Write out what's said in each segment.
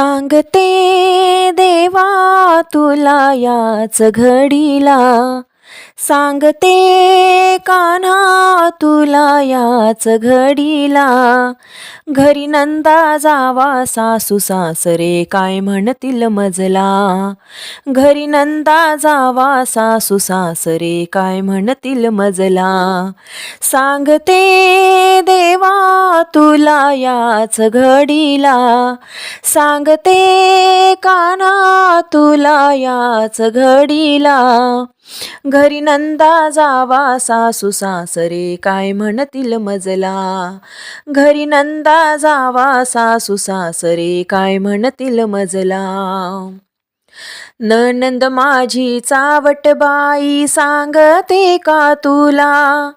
सांगते देवा तुला याच घडीला सांगते कान्हा तुला याच घडीला. घरी नंदा जावा सासू सासरे काय म्हणतील मजला. घरी नंदा जावा सासू सासरे काय म्हणतील मजला. सांगते देवा तुला याच घडीला. सांगते काना तुला याच घडीला. घरी नंदा जावा सासू सासरे काय म्हणतील मजला? घरी नंदा जावा सासू सासरे काय म्हणतील मजला? ननंद माझी चावट बाई सांगते का तुला?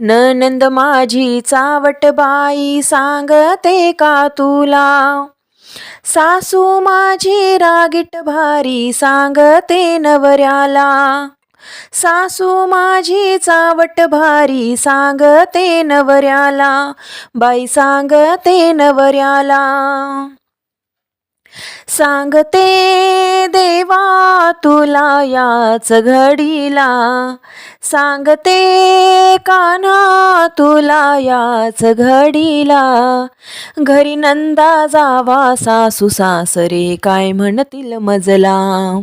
ननंद माझी चावट बाई सांगते का तुला? सासू माझी रागीट भारी सांगते नवऱ्याला. सासू माझी चावट भारी सांगते नवऱ्याला बाई सांगते नवऱ्याला. सांगते देवा तुला याच घडीला. सांगते कान्हा तुला याच घडीला. घरी नंदा जावा सासू सासरे काय म्हणतील मजला.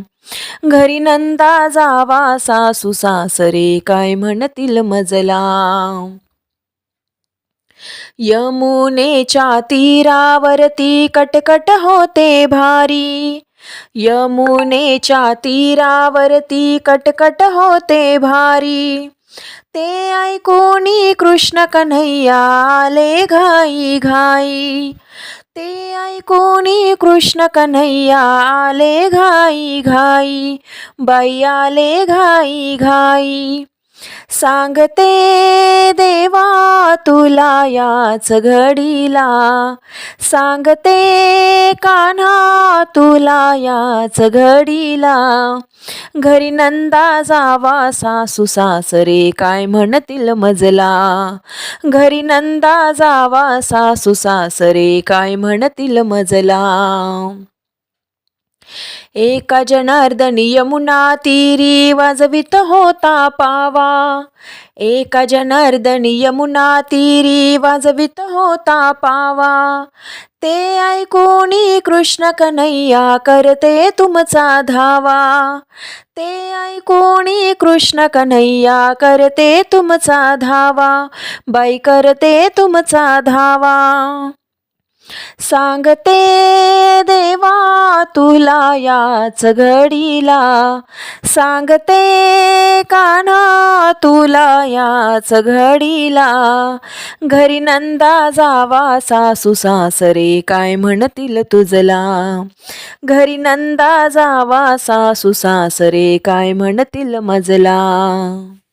घरी नंदा जावा सासू सासरे काय म्हणतील मजला? यमुनेच्या तीरावरती कटकट होते भारी. यमुनेच्या तीरावरती कटकट होते भारी. ते ऐकोणी कृष्ण कन्हैया आले घाई घाई ते ऐकोनी कृष्ण कन्हैया आले घाई घाई बाई आले घाई घाई. सांगते देवा तुला याच घडीला. सांगते कान्हा तुला याच घडीला. घरी नंदा जावा सासू सासरे काय म्हणतील मजला. घरी नंदा जावा सासू सासरे काय म्हणतील मजला. एका जनार्दनी यमुना तीरी वाजवित होता पावा. एका जनार्दनी यमुना तीरी वाजवित होता पावा. ते ऐकूनी कृष्ण कन्हैया करते तुमचा धावा. ते ऐकूनी कृष्ण कन्हैया करते तुमचा धावा. बाई करते तुमचा धावा. सांगते देवा तुला याच घडीला. सांगते कान्हा तुला याच घडीला. घरी नंदा जावा सासू सासरे काय म्हणतील तुझला. घरी नंदा जावा सासू सासरे काय म्हणतील मजला.